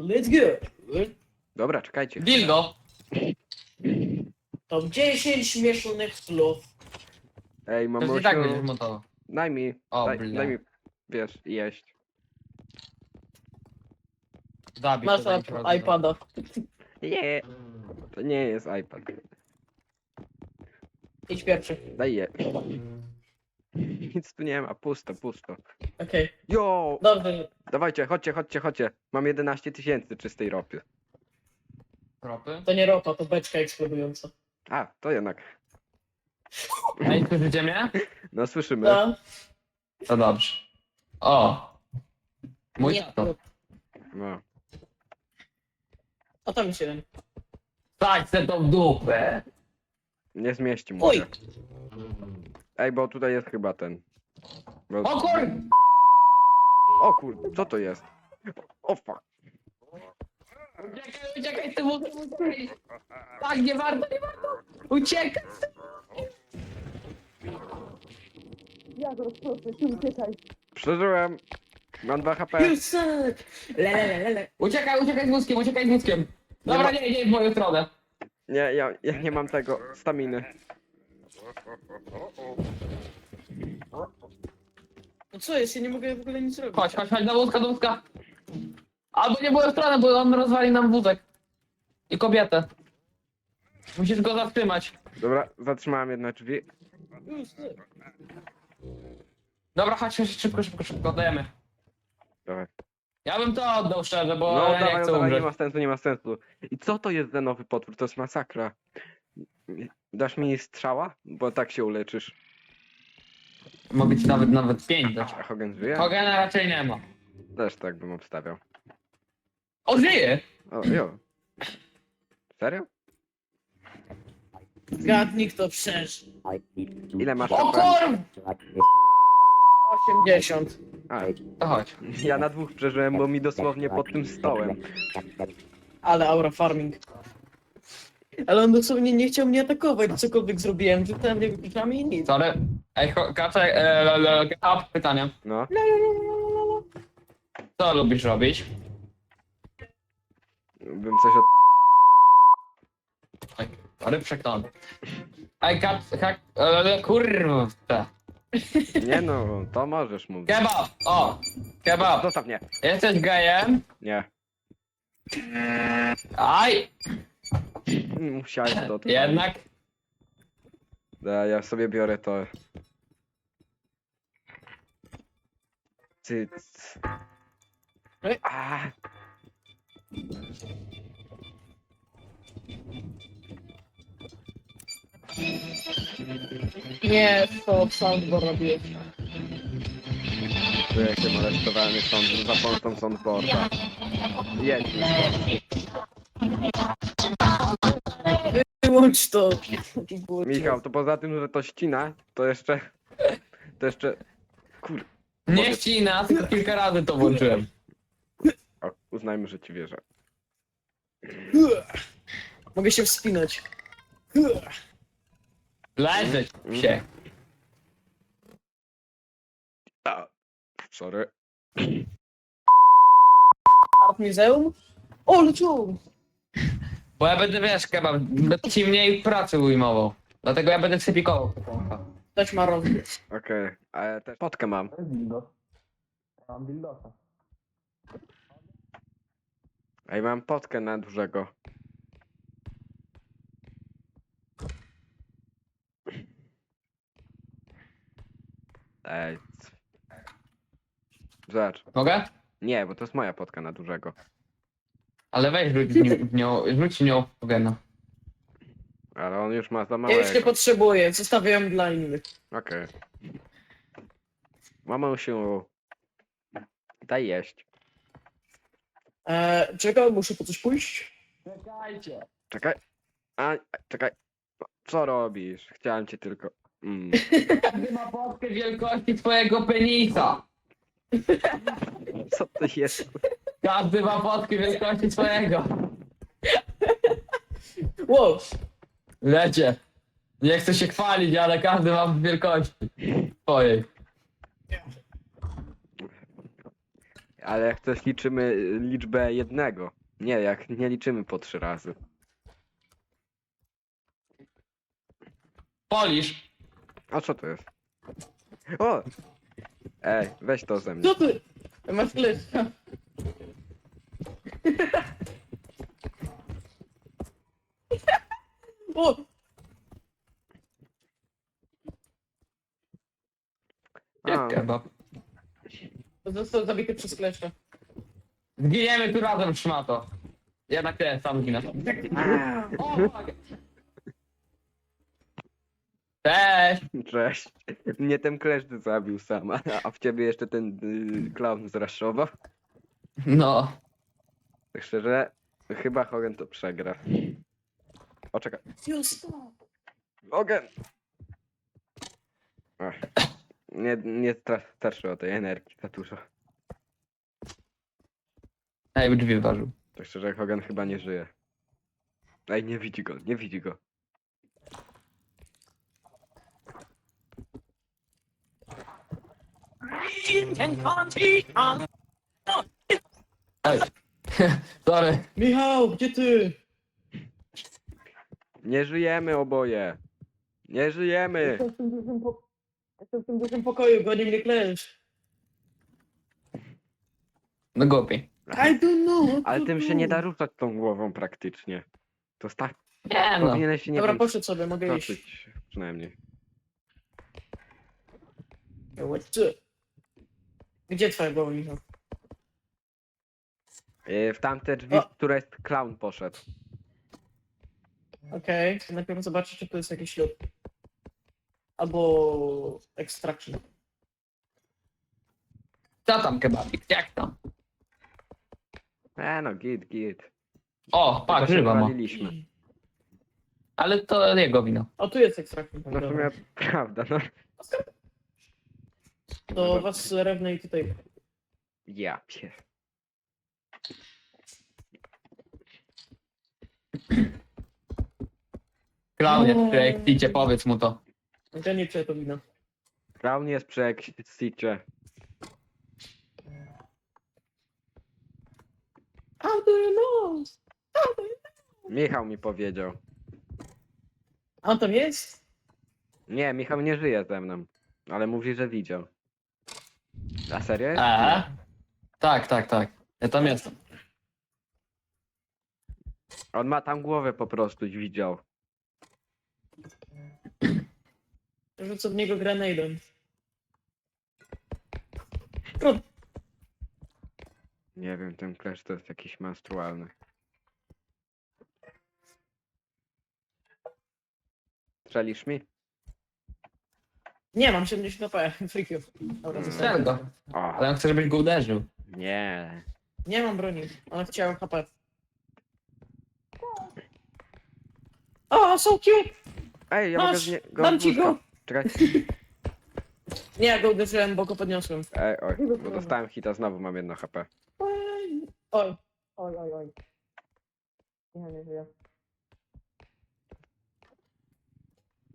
Let's go. Dobra, czekajcie. Dildo. Top 10 śmiesznych słów. Ej, To i tak mamusiu, będziesz montował. daj mi, O, daj, bля. daj mi, wiesz, jeść. Zabij Masz to, iPada. Nie, to nie jest iPad. Idź pierwszy. Daj je. Nic tu nie ma, pusto, pusto. Okej. Jo, Dobrze. dawajcie, chodźcie, chodźcie, chodźcie. Mam 11 tysięcy czystej ropy. Kropy. To nie ropa, to beczka eksplodująca. A, to jednak. Ej, słyszycie mnie? No słyszymy. No. To dobrze. O! Mój Nie, tato. No. A tam jest jeden. Stać se to w dupę! Nie zmieści mu Oj! Ej, bo tutaj jest chyba ten. Bo... O kur... O kur... co to jest? O fuck. Uciekaj, uciekaj z tym wózem, uciekaj! Tak, nie warto, nie warto! Uciekaj! Ja go rozproszę, ty uciekaj. Przeżyłem. Mam 2 HP. You suck! Le, le, le, le, le. Uciekaj, uciekaj z wózkiem, uciekaj z wózkiem! Dobra, ma- nie, nie w moją stronę. Nie, ja, ja nie mam tego staminy. No co jest, ja nie mogę w ogóle nic robić. Chodź, chodź, chodź, do wózka, do wózka. Albo nie w moją stronę, bo on rozwali nam wózek. I kobietę. Musisz go zatrzymać. Dobra, zatrzymałem jedne drzwi. Suck. Dobra, chodź, chodź, szybko, szybko, szybko, dajemy. Dawaj. Ja bym to oddał szczerze, bo No ja nie dawaj, chcę dawaj, nie umrzeć. ma sensu, nie ma sensu. I co to jest za nowy potwór? To jest masakra. Dasz mi strzała? Bo tak się uleczysz. Mogę ci nawet nawet pięć dać. A Hogan żyje? Hogena raczej nie ma. Też tak bym obstawiał. O, żyje! O, jo. Serio? Zgadnij kto przeżył. Ile masz O kur... 80. A, To chodź. ja na dwóch przeżyłem, bo mi dosłownie pod tym stołem. Ale aura farming. Ale on dosłownie nie chciał mnie atakować, cokolwiek zrobiłem. Rzucałem w niego kluczami i nic. Sorry. Ej, cho- kaczek, e, pytanie. No. Co lubisz robić? Bym coś od... Oj, sorry, przeknąłem. Ej, kac, hak, e, kurwa. Nie no, to możesz mówić. Kebab, o, kebab. Zostaw mnie. Jesteś gejem? Nie. Aj, Musiałeś to odpalić. jednak. Da, ja sobie biorę to. Cyc. Ej. A, Nie, to soundboard robię. tu jak się molestowany są za pomocą soundboarda. Jedź. Wyłącz to. Michał, to poza tym, że to ścina, to jeszcze... To jeszcze... Kur... Nie ścina, tylko kilka razy to włączyłem. O, uznajmy, że ci wierzę. Mogę się wspinać. Leżeć się. A, sorry. Art Museum? O, leciu! Bo ja będę, wiesz, kebab, będę ci mniej pracy ujmował. Dlatego ja będę sypikował. Dać ma roz. Okej, ale też potkę mam. Mam dildosa. Ej, mam potkę na dużego. Ej. c- Zobacz. Mogę? Nie, bo to jest moja potka na dużego. Ale weź rzuć w ni- w nią, rzuć w nią Hogena. Ale on już ma za Ja małego. już nie potrzebuję, zostawiam dla innych. Okej. Mamę się... Daj jeść. Eee, czekaj, muszę po coś pójść. Czekajcie. Czekaj. A, czekaj. Co robisz? Chciałem cię tylko... Mm. Każdy ma potkę wielkości twojego penisa. Co to jest? Każdy ma wielkości twojego. Wow, Lecie. Nie chcę się chwalić, ale każdy ma wielkości twojej. Ale jak coś liczymy liczbę jednego. Nie, jak nie liczymy po trzy razy. Polisz. A co to jest? O! Ej, weź to ze mnie. Co ty? Masz kleszcza. O! A, Jak kebab. Został zabity przez kleszcza. Zginiemy tu razem, szmato. Jednak ty sam ginę. O, fuck. Cześć! Cześć. Mnie ten kleszcz zabił sam, a- a w ciebie jeszcze ten y, klaun zraszował. No. Tak szczerze, chyba Hogan to przegra. O, czekaj. Hogan! Ach, nie, nie stra- starszy o tej energii za dużo. Ej, drzwi wyważył. Tak szczerze, Hogan chyba nie żyje. Ej, nie widzi go, nie widzi go. Ej. Sorry. Michał, gdzie ty? Nie żyjemy oboje. Nie żyjemy. Jestem w tym dużym, po... Jestem w tym dużym pokoju, goni mnie kleszcz. No głupi. I don't know. Ale tym się nie da ruszać tą głową praktycznie. To tak, Nie no. powinieneś się nie Dobra, wiem, poszedł sobie, mogę iść. toczyć przynajmniej. Gdzie twoja głowa, Michał? Yy, W tamte drzwi, O. w które jest clown poszedł. Okej, to najpierw zobaczę, czy to jest jakiś ślub. Albo extraction. Co tam kebabik? Jak tam? E no, git, git. O, Tylko pak, się żywa ma. waliliśmy. Ale to jego wino. O, tu jest extraction. No w sumie prawda, no. To was rewne i tutaj. Ja pier... Klaunie, jak picie, powiedz mu to. Ja nie czuję to wino. Clown jest przy exicie. How do you know? Michał mi powiedział. A on tam jest? Nie, Michał nie żyje ze mną. Ale mówi, że widział. A serio? jest? Eee? Tak, tak, tak. Ja tam jestem. On ma tam głowę po prostu widział. Rzucę w niego grenade'em. Trud. Nie wiem, ten klesz to jest jakiś menstrualny. Strzelisz mi? Nie, mam 70 AP. Freak you. Dobra. Strzel go. O, Ale on chce, żebyś go uderzył. nie. Nie mam broni. Ona chciała HP. O, so cute! Ej, ja mogę Masz, z nie... go dam ci go. Czekaj. Nie, go uderzyłem, bo go podniosłem. Ej, oj, bo dostałem hita, znowu mam jedno HP. Oj, oj, oj, oj. oj. Nie, nie żyję.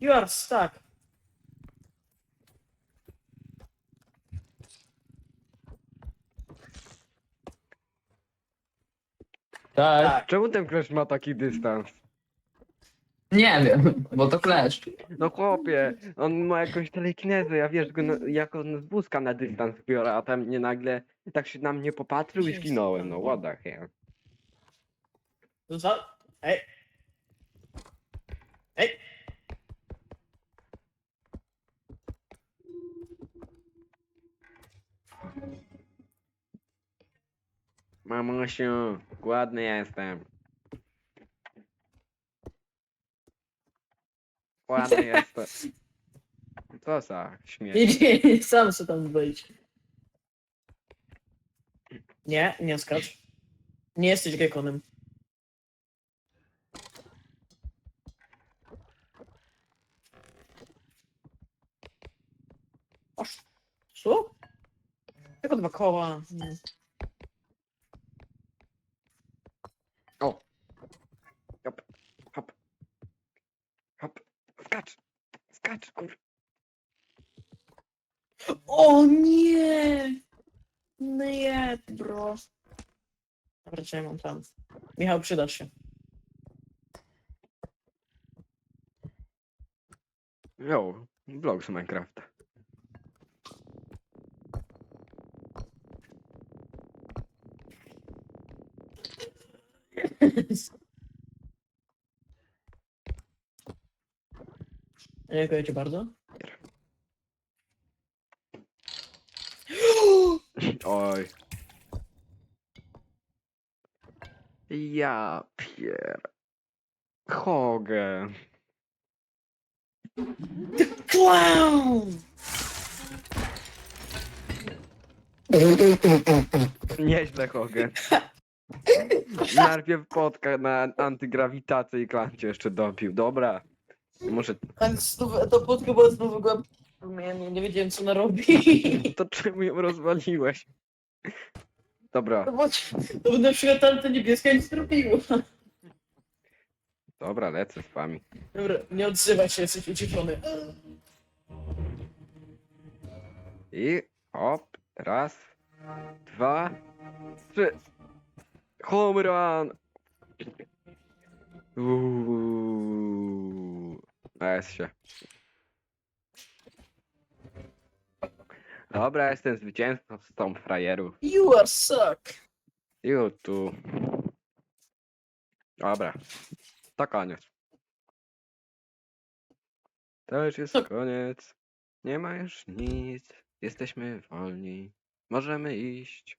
You are stuck. Tak. Czemu ten klesz ma taki dystans? Nie wiem, bo to kleszcz. No chłopie, on ma jakąś telekinezę, ja wiesz, go na, jak on z wózka na dystans biorę, a tam mnie nagle tak się na mnie popatrzył i zginąłem, no what the hell. Za... Ej. Ej. Mamusiu, głodny jestem. Głodny jestem. Co za śmiech. Nie, nie, sam sobie tam wejdź. Nie, nie skacz. Nie jesteś gekonem. Aż. Co? Tylko dwa koła. Hmm. O! Hop, hop. Hop. Skacz! Skacz, kur... O nie! Nie, Raczej mam tam. Michał, przydasz się. Jo, vlog z Minecrafta. Dziękuję ci bardzo. Oj. Ja pier... Hogę. Clown! Nieźle Hogę. Najpierw potka na antygrawitację i klan cię jeszcze dopił. Dobra. Może A to, to podkę była znowu go... Ja nie, nie wiedziałem co ona robi. to czemu ją rozwaliłeś? Dobra, To, bo, to by na przykład tamte niebieska nie zrobiło. dobra, lecę z wami. Dobra, nie odzywaj się, jesteś uciszony. I hop, raz, dwa, trzy. Home run! Uuuu. Jest się. Dobra, jestem zwycięzcą z tą frajerów. You are suck. Ju tu. Dobra. To koniec. To już jest koniec. Nie ma już nic. Jesteśmy wolni. Możemy iść.